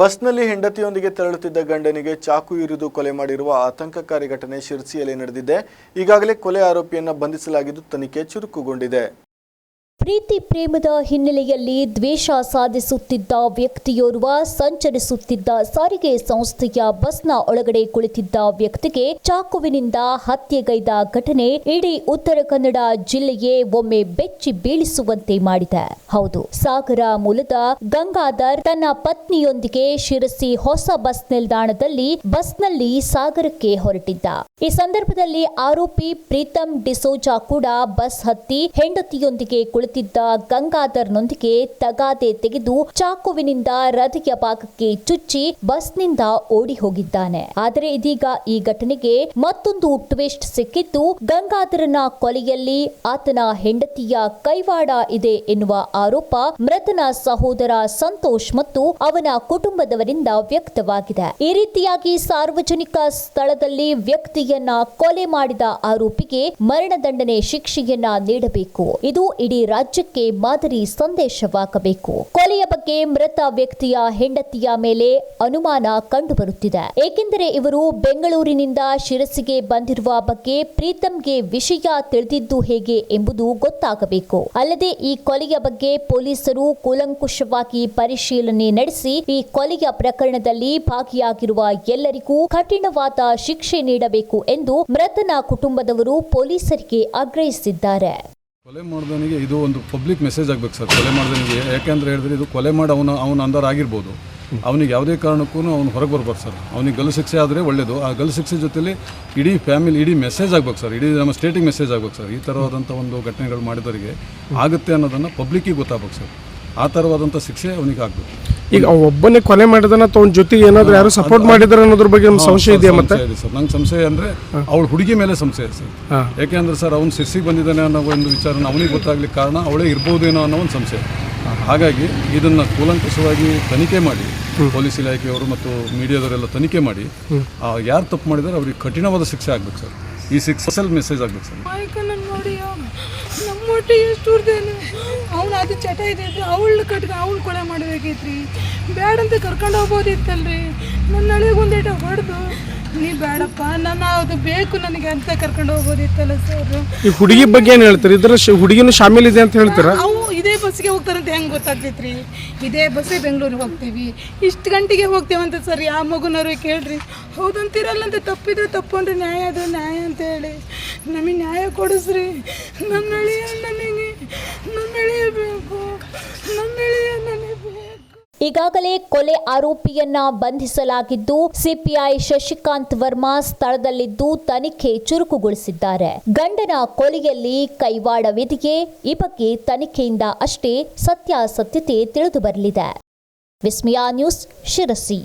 ಬಸ್ನಲ್ಲಿ ಹೆಂಡತಿಯೊಂದಿಗೆ ತೆರಳುತ್ತಿದ್ದ ಗಂಡನಿಗೆ ಚಾಕು ಇರಿದು ಕೊಲೆ ಮಾಡಿರುವ ಆತಂಕಕಾರಿ ಘಟನೆ ಶಿರ್ಸಿಯಲ್ಲಿ ನಡೆದಿದೆ. ಈಗಾಗಲೇ ಕೊಲೆ ಆರೋಪಿಯನ್ನು ಬಂಧಿಸಲಾಗಿದ್ದು ತನಿಖೆ ಚುರುಕುಗೊಂಡಿದೆ. ಪ್ರೀತಿ ಪ್ರೇಮದ ಹಿನ್ನೆಲೆಯಲ್ಲಿ ದ್ವೇಷ ಸಾಧಿಸುತ್ತಿದ್ದ ವ್ಯಕ್ತಿಯೋರ್ವ ಸಂಚರಿಸುತ್ತಿದ್ದ ಸಾರಿಗೆ ಸಂಸ್ಥೆಯ ಬಸ್ನ ಒಳಗಡೆ ಕುಳಿತಿದ್ದ ವ್ಯಕ್ತಿಗೆ ಚಾಕುವಿನಿಂದ ಹತ್ಯೆಗೈದ ಘಟನೆ ಇಡೀ ಉತ್ತರ ಕನ್ನಡ ಜಿಲ್ಲೆಯೇ ಒಮ್ಮೆ ಬೆಚ್ಚಿ ಬೀಳಿಸುವಂತೆ ಮಾಡಿದೆ. ಹೌದು, ಸಾಗರ ಮೂಲದ ಗಂಗಾಧರ್ ತನ್ನ ಪತ್ನಿಯೊಂದಿಗೆ ಶಿರಸಿ ಹೊಸ ಬಸ್ ನಿಲ್ದಾಣದಲ್ಲಿ ಬಸ್ನಲ್ಲಿ ಸಾಗರಕ್ಕೆ ಹೊರಟಿದ್ದ. ಈ ಸಂದರ್ಭದಲ್ಲಿ ಆರೋಪಿ ಪ್ರೀತಂ ಡಿಸೋಜಾ ಕೂಡ ಬಸ್ ಹತ್ತಿ ಹೆಂಡತಿಯೊಂದಿಗೆ ಕುಳಿತಿದ್ದ ಗಂಗಾಧರ್ನೊಂದಿಗೆ ತಗಾದೆ ತೆಗೆದು ಚಾಕುವಿನಿಂದ ಹೃದಯ ಭಾಗಕ್ಕೆ ಚುಚ್ಚಿ ಬಸ್ನಿಂದ ಓಡಿ ಹೋಗಿದ್ದಾನೆ. ಆದರೆ ಇದೀಗ ಈ ಘಟನೆಗೆ ಮತ್ತೊಂದು ಟ್ವಿಸ್ಟ್ ಸಿಕ್ಕಿದ್ದು, ಗಂಗಾಧರನ ಕೊಲೆಯಲ್ಲಿ ಆತನ ಹೆಂಡತಿಯ ಕೈವಾಡ ಇದೆ ಎನ್ನುವ ಆರೋಪ ಮೃತನ ಸಹೋದರ ಸಂತೋಷ್ ಮತ್ತು ಅವನ ಕುಟುಂಬದವರಿಂದ ವ್ಯಕ್ತವಾಗಿದೆ. ಈ ರೀತಿಯಾಗಿ ಸಾರ್ವಜನಿಕ ಸ್ಥಳದಲ್ಲಿ ವ್ಯಕ್ತಿಯನ್ನ ಕೊಲೆ ಮಾಡಿದ ಆರೋಪಿಗೆ ಮರಣದಂಡನೆ ಶಿಕ್ಷೆಯನ್ನ ನೀಡಬೇಕು. ಇದು ಇಡೀ ರಾಜ್ಯಕ್ಕೆ ಮಾದರಿ ಸಂದೇಶವಾಗಬೇಕು. ಕೊಲೆಯ ಬಗ್ಗೆ ಮೃತ ವ್ಯಕ್ತಿಯ ಹೆಂಡತಿಯ ಮೇಲೆ ಅನುಮಾನ ಕಂಡುಬರುತ್ತಿದೆ. ಏಕೆಂದರೆ ಇವರು ಬೆಂಗಳೂರಿನಿಂದ ಶಿರಸಿಗೆ ಬಂದಿರುವ ಬಗ್ಗೆ ಪ್ರೀತಂಗೆ ವಿಷಯ ತಿಳಿದಿದ್ದು ಹೇಗೆ ಎಂಬುದು ಗೊತ್ತಾಗಬೇಕು. ಅಲ್ಲದೆ ಈ ಕೊಲೆಯ ಬಗ್ಗೆ ಪೊಲೀಸರು ಕೂಲಂಕುಷವಾಗಿ ಪರಿಶೀಲನೆ ನಡೆಸಿ ಈ ಕೊಲೆಯ ಪ್ರಕರಣದಲ್ಲಿ ಭಾಗಿಯಾಗಿರುವ ಎಲ್ಲರಿಗೂ ಕಠಿಣವಾದ ಶಿಕ್ಷೆ ನೀಡಬೇಕು ಎಂದು ಮೃತನ ಕುಟುಂಬದವರು ಪೊಲೀಸರಿಗೆ ಆಗ್ರಹಿಸಿದ್ದಾರೆ. ಕೊಲೆ ಮಾಡಿದವನಿಗೆ ಇದು ಒಂದು ಪಬ್ಲಿಕ್ ಮೆಸೇಜ್ ಆಗಬೇಕು ಸರ್. ಕೊಲೆ ಮಾಡಿದವನಿಗೆ ಯಾಕೆಂದ್ರೆ ಹೇಳಿದ್ರೆ ಇದು ಕೊಲೆ ಮಾಡಿ ಅವನು, ಅವನ ಅಂದರ ಆಗಿರ್ಬೋದು. ಅವನಿಗೆ ಯಾವುದೇ ಕಾರಣಕ್ಕೂ ಅವನು ಹೊರಗೆ ಬರ್ಬಾರ್ದು ಸರ್. ಅವನಿಗೆ ಗಲ್ಲು ಶಿಕ್ಷೆ ಆದರೆ ಒಳ್ಳೆಯದು ಆ ಗಲ್ಲು ಶಿಕ್ಷೆ ಜೊತೆಲಿ ಇಡೀ ಫ್ಯಾಮಿಲಿ ಇಡೀ ಮೆಸೇಜ್ ಆಗ್ಬೇಕು ಸರ್. ಇಡೀ ನಮ್ಮ ಸ್ಟೇಟಿಗೆ ಮೆಸೇಜ್ ಆಗ್ಬೇಕು ಸರ್. ಈ ಥರವಾದಂಥ ಒಂದು ಘಟನೆಗಳು ಮಾಡಿದವರಿಗೆ ಆಗುತ್ತೆ ಅನ್ನೋದನ್ನು ಪಬ್ಲಿಕ್ಕಿಗೆ ಗೊತ್ತಾಗ್ಬೇಕು ಸರ್. ಆ ಥರವಾದಂಥ ಶಿಕ್ಷೆ ಅವನಿಗೆ ಆಗಬೇಕು. ಈಗ ಅವ ಒಬ್ಬನೇ ಕೊಲೆ ಮಾಡಿದನ ಅಥವಾ ಅವ್ನ ಜೊತೆಗೆ ಏನಾದ್ರು ಯಾರು ಸಪೋರ್ಟ್ ಮಾಡಿದಾರೆ ಅನ್ನೋದ್ರ ಬಗ್ಗೆ ನಮ್ಗೆ ಸಂಶಯ ಇದೆಯಾ ಮತ್ತೆ? ಇದೆ ಸರ್. ನಂಗೆ ಸಂಶಯ ಅಂದರೆ ಅವಳು ಹುಡುಗಿ ಮೇಲೆ ಸಂಶಯ ಇದೆ ಸರ್. ಯಾಕೆ ಯಾಕೆಂದ್ರೆ ಸರ್ ಅವ್ನು ಸಿರ್ಸಿಗೆ ಬಂದಿದ್ದಾನೆ ಅನ್ನೋ ಒಂದು ವಿಚಾರ ಅವನಿಗೆ ಗೊತ್ತಾಗ್ಲಿಕ್ಕೆ ಕಾರಣ ಅವಳೇ ಇರ್ಬೋದೇನೋ ಅನ್ನೋ ಒಂದು ಸಂಶಯ. ಹಾಗಾಗಿ ಇದನ್ನ ಕೂಲಂಕಷವಾಗಿ ತನಿಖೆ ಮಾಡಿ ಪೊಲೀಸ್ ಇಲಾಖೆಯವರು ಮತ್ತು ಮೀಡಿಯಾದವರೆಲ್ಲ ತನಿಖೆ ಮಾಡಿ ಯಾರು ತಪ್ಪು ಮಾಡಿದ್ರೆ ಅವ್ರಿಗೆ ಕಠಿಣವಾದ ಶಿಕ್ಷೆ ಆಗ್ಬೇಕು ಸರ್. ಈ ಶಿಕ್ಷೆಸಲ್ಲಿ ಮೆಸೇಜ್ ಆಗ್ಬೇಕು ಸರ್. ಅವ್ನು ಅದು ಚಟ ಇದೆ ಅವಳು ಕಟ್ಕ ಅವಳು ಕೊಳೆ ಮಾಡಬೇಕೈತ್ರಿ? ಬೇಡಂತ ಕರ್ಕೊಂಡು ಹೋಗ್ಬೋದಿತ್ತಲ್ರಿ? ನನ್ನ ಹಳೆಗೆ ಒಂದೇಟ ಹೊಡೆದು ನೀ ಬೇಡಪ್ಪ ನನ್ನ ಅದು ಬೇಕು ನನಗೆ ಅಂತ ಕರ್ಕೊಂಡು ಹೋಗ್ಬೋದಿತ್ತಲ್ಲ ಸರ್ ಈ ಹುಡುಗಿ ಬಗ್ಗೆ ಏನು ಹೇಳ್ತೀರಿ? ಇದರ ಹುಡುಗಿನೂ ಶಾಮಿಲ್ ಇದೆ ಅಂತ ಹೇಳ್ತೀರಾ? ಅವು ಇದೇ ಬಸ್ಸಿಗೆ ಹೋಗ್ತಾರಂತ ಹೆಂಗೆ ಗೊತ್ತಾಗ್ತೈತ್ರಿ? ಇದೇ ಬಸ್ಸೇ ಬೆಂಗಳೂರಿಗೆ ಹೋಗ್ತೀವಿ. ಇಷ್ಟು ಗಂಟೆಗೆ ಹೋಗ್ತೇವಂತ ಸರ್ ಯಾವ ಮಗುನವ್ರು ಕೇಳ್ರಿ. ಹೌದಂತೀರಲ್ಲ ಅಂತ ತಪ್ಪಿದ್ರೆ ತಪ್ಪು ಅಂದ್ರೆ ನ್ಯಾಯ ಅದು ನ್ಯಾಯ ಅಂತ ಹೇಳಿ. ನಮಗೆ ನ್ಯಾಯ ಕೊಡಿಸ್ರಿ. ನನ್ನ ಅಳಿಯ ನನಗೆ ಈಗಾಗಲೇ ಕೊಲೆ ಆರೋಪಿಯನ್ನ ಬಂಧಿಸಲಾಗಿದ್ದು ಸಿಪಿಐ ಶಶಿಕಾಂತ್ ವರ್ಮಾ ಸ್ಥಳದಲ್ಲಿದ್ದು ತನಿಖೆ ಚುರುಕುಗೊಳಿಸಿದ್ದಾರೆ. ಗಂಡನ ಕೊಲೆಯಲ್ಲಿ ಕೈವಾಡವಿದೆಯೇ? ಈ ಬಗ್ಗೆ ತನಿಖೆಯಿಂದ ಅಷ್ಟೇ ಸತ್ಯಾಸತ್ಯತೆ ತಿಳಿದು ಬರಲಿದೆ ವಿಸ್ಮಿಯಾ ನ್ಯೂಸ್ ಶಿರಸಿ.